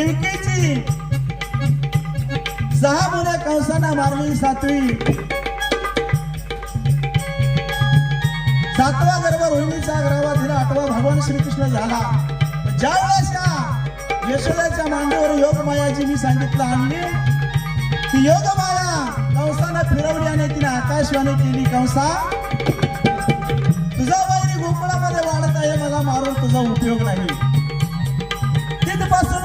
देवकीची सहा मुलं कंसाना मारली सातवी. सातवा गर्भ रोहिणीचा गर्भा तिला आठवा भगवान श्रीकृष्ण झाला. ज्या वेळेस या यशोदाच्या मांडीवर योगमायाची मी सांगितलं आणली ती योग माया कंसानं फिरवली आणि तिने आकाशवाणी केली कंसा. तुझा वैरी गोकुळामध्ये वाढत आहे मला मारून तुझा उपयोग नाही.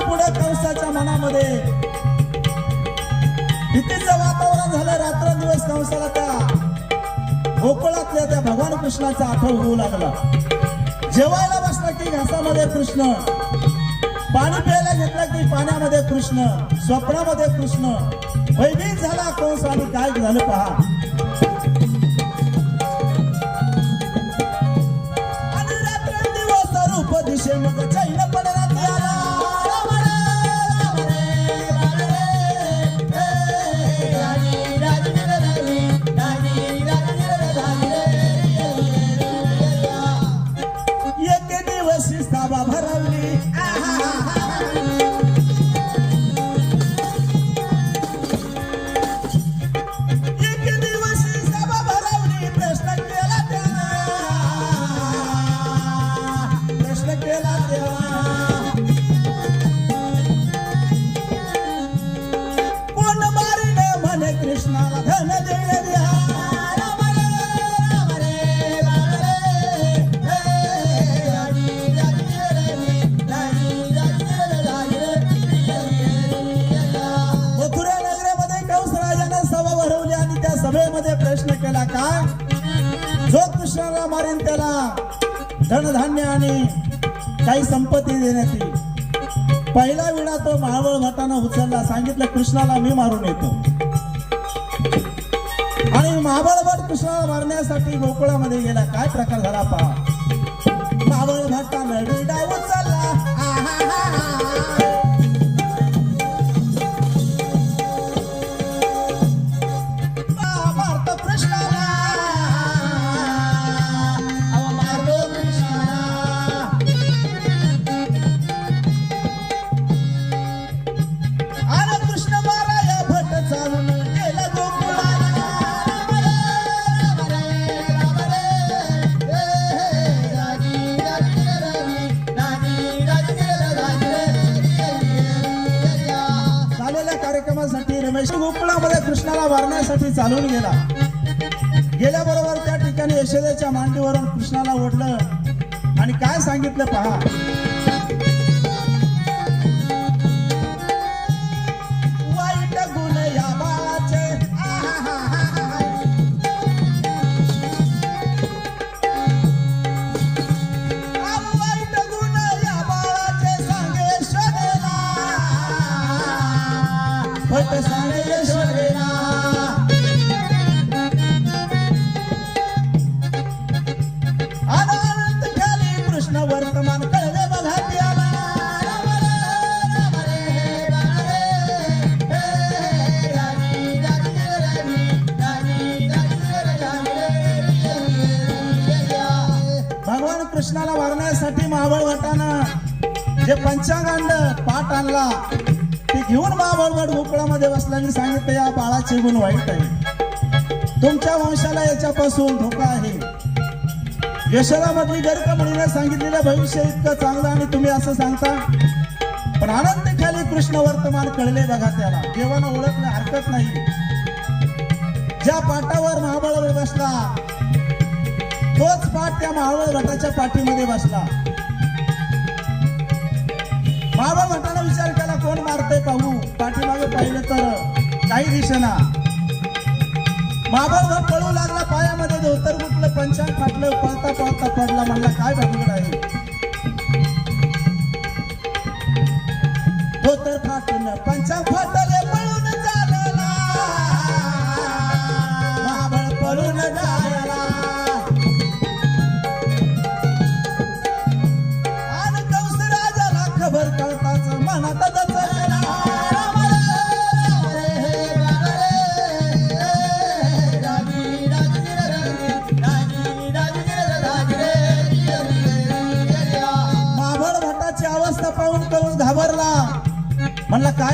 पुढे कंसाच्या मनामध्ये. भीतीचं वातावरण झालं रात्रंदिवस कंसाला त्या गोकुळातल्या त्या भगवान कृष्णाचा आठव होऊ लागला. जेवायला बसला की घासामध्ये कृष्ण. पाणी प्यायला घेतलं की पाण्यामध्ये कृष्ण. स्वप्नामध्ये कृष्ण. भयभीत झाला कंस आणि काय झालं पहा. आणि रात्रंदिवस रूप दिशे मग चैन काय? जो कृष्णाला मारेन त्याला धनधान्य आणि काही संपत्ती देण्यात येईल. पहिला विडा तो महाबळ भटानं उचलला. सांगितलं कृष्णाला मी मारून येतो. आणि महाबळ भट कृष्णाला मारण्यासाठी गोकुळामध्ये गेला. काय प्रकार झाला पहा. गोकुळामध्ये कृष्णाला मारण्यासाठी चालून गेला. गेल्याबरोबर त्या ठिकाणी यशोदेच्या मांडीवरून कृष्णाला ओढलं. आणि काय सांगितलं पहा? मारण्यासाठी जे पंचांगांड पाठ आणला ते घेऊन महाबळगड गोकुळामध्ये बसल्याने सांगितलं या बाळाचे गुण वाईट आहे. तुमच्या वंशाला याच्यापासून धोका आहे. यशोरामधली गर्क मुलीने सांगितलेलं भविष्य इतकं चांगलं आणि तुम्ही असं सांगता? पण आनंद खाली कृष्ण वर्तमान कळले बघा त्याला. देवानं ओळखणं हरकत नाही. ज्या पाटावर महाबळ बसला तोच पाठ त्या महाबळ भटाच्या पाठीमध्ये बसला. बाबा म्हणताना विचार केला कोण मारतंय पाहू? पाठीमागे पाहिलं तर काही दिसेना. बाबा पळू लागला पायामध्ये धोतर गुटलं पंचांग फाटलं पळता पळता पडला म्हणला काय भानगड आहे? धोतर फाटलं पंचांग फाटलं.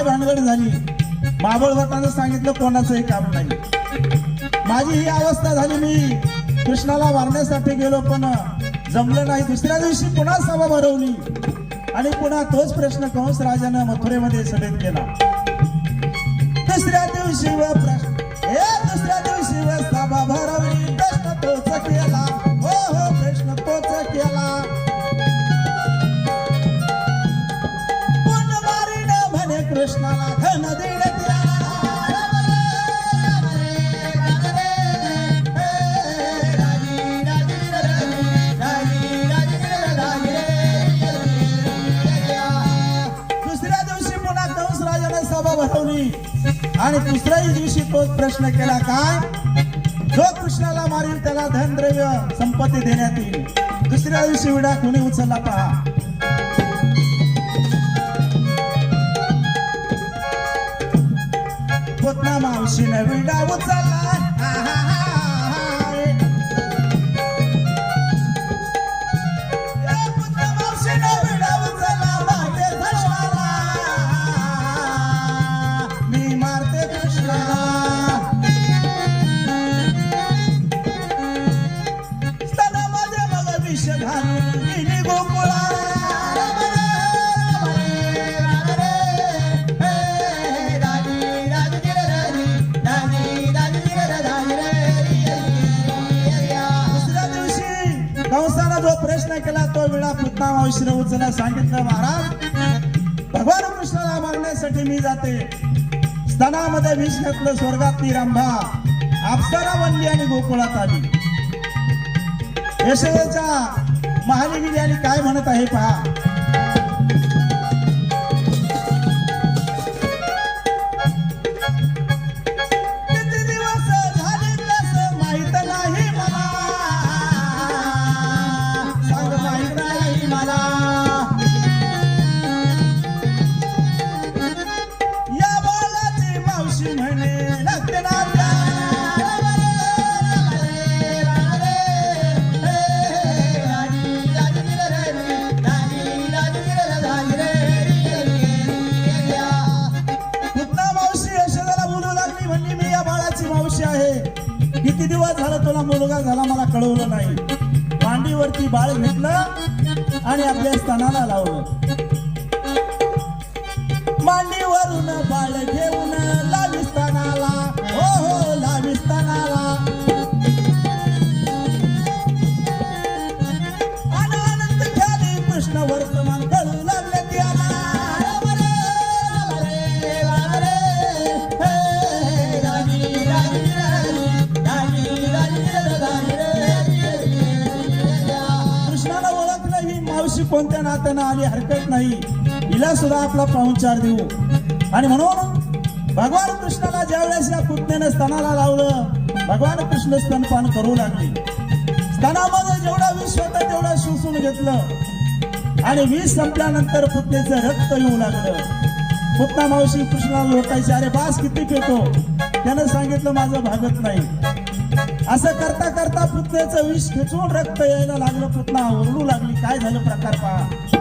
काय भानगड झाली. महाबळ सांगितलं कोणाचंही काम नाही. माझी ही अवस्था झाली मी कृष्णाला मारण्यासाठी गेलो पण जमलं नाही. दुसऱ्या दिवशी पुन्हा सभा भरवली. आणि पुन्हा तोच प्रश्न कंस राजानं मथुरेमध्ये सभेत केला. दुसऱ्या दिवशी आणि दुसऱ्याही दिवशी तोच प्रश्न केला काय? जो कृष्णाला मारील त्याला धनद्रव्य संपत्ती देण्यात येईल. दुसऱ्या दिवशी विडा कुणी उचलला पहा? मावशीने विडा उचलला. केला तो विडा पुतना मावशीने उचलला सांगितलं महाराज. भगवान कृष्णाला मागण्यासाठी मी जाते. स्तनामध्ये विष घातलं स्वर्गातली रंभा अप्सरा बनली आणि गोकुळात आली. यशोदेच्या महाली गेली आणि काय म्हणत आहे पहा. मुलगा झाला मला कळवलं नाही. मांडीवरती बाळ घेतलं आणि आपल्या स्तनाला लावलं. मांडीवरून बाळ घेऊन मावशी कोणत्या नात्यानं आली हरकत नाही हिला सुद्धा आपला पाहुणचार देऊ. आणि म्हणून भगवान कृष्णाला ज्या वेळेस या पुतण्याने स्तनाला लावलं भगवान कृष्ण स्तनपान करू लागले. स्तनामध्ये जेवढा विष होता तेवढा शोषून घेतलं. आणि विष संपल्यानंतर पुतण्याचं रक्त येऊ लागलं. पुतना मावशी कृष्णाला लोटायची अरे बास किती पितो. त्यानं सांगितलं माझं भागत नाही. असं करता करता पुतण्याचं विष खेचून रक्त यायला लागलं पुतना ओरडू लागली. काय झालं प्रकार पहा.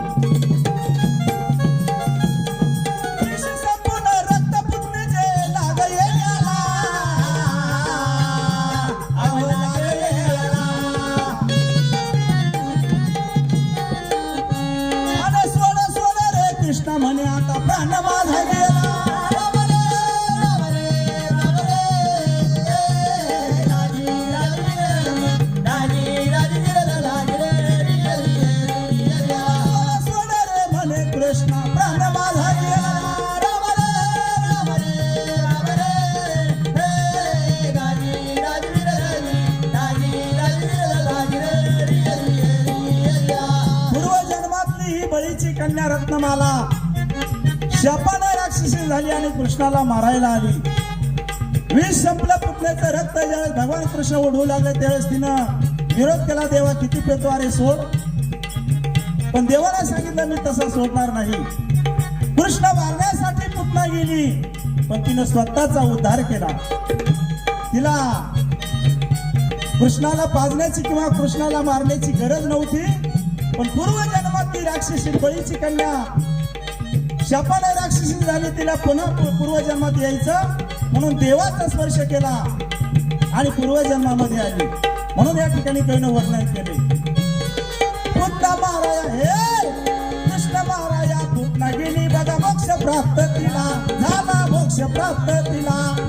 शापाने राक्षसी झाली आणि कृष्णाला मारायला आली. विष संपलं पुतण्याचं रक्त ज्यावेळेस भगवान कृष्ण ओढू लागले. त्यावेळेस तिनं विरोध केला देवा किती पेतो अरे सोड. पण देवाला सांगितलं मी तसं सोडणार नाही. कृष्ण मारण्यासाठी पुतना गेली पण तिनं स्वतःचा उद्धार केला. तिला कृष्णाला पाजण्याची किंवा कृष्णाला मारण्याची गरज नव्हती पण पूर्वजन्मात ती राक्षसी बळीची कन्या शापाने राक्षसी झाली तिला पुन्हा पूर्वजन्मात यायचं. म्हणून देवाचा स्पर्श केला आणि पूर्वजन्मामध्ये आली. म्हणून या ठिकाणी कैन वर्णन केले. महाराया हे कृष्ण महाराया भूतना गेली बघा मोक्ष प्राप्त तिला. झाला मोक्ष प्राप्त तिला.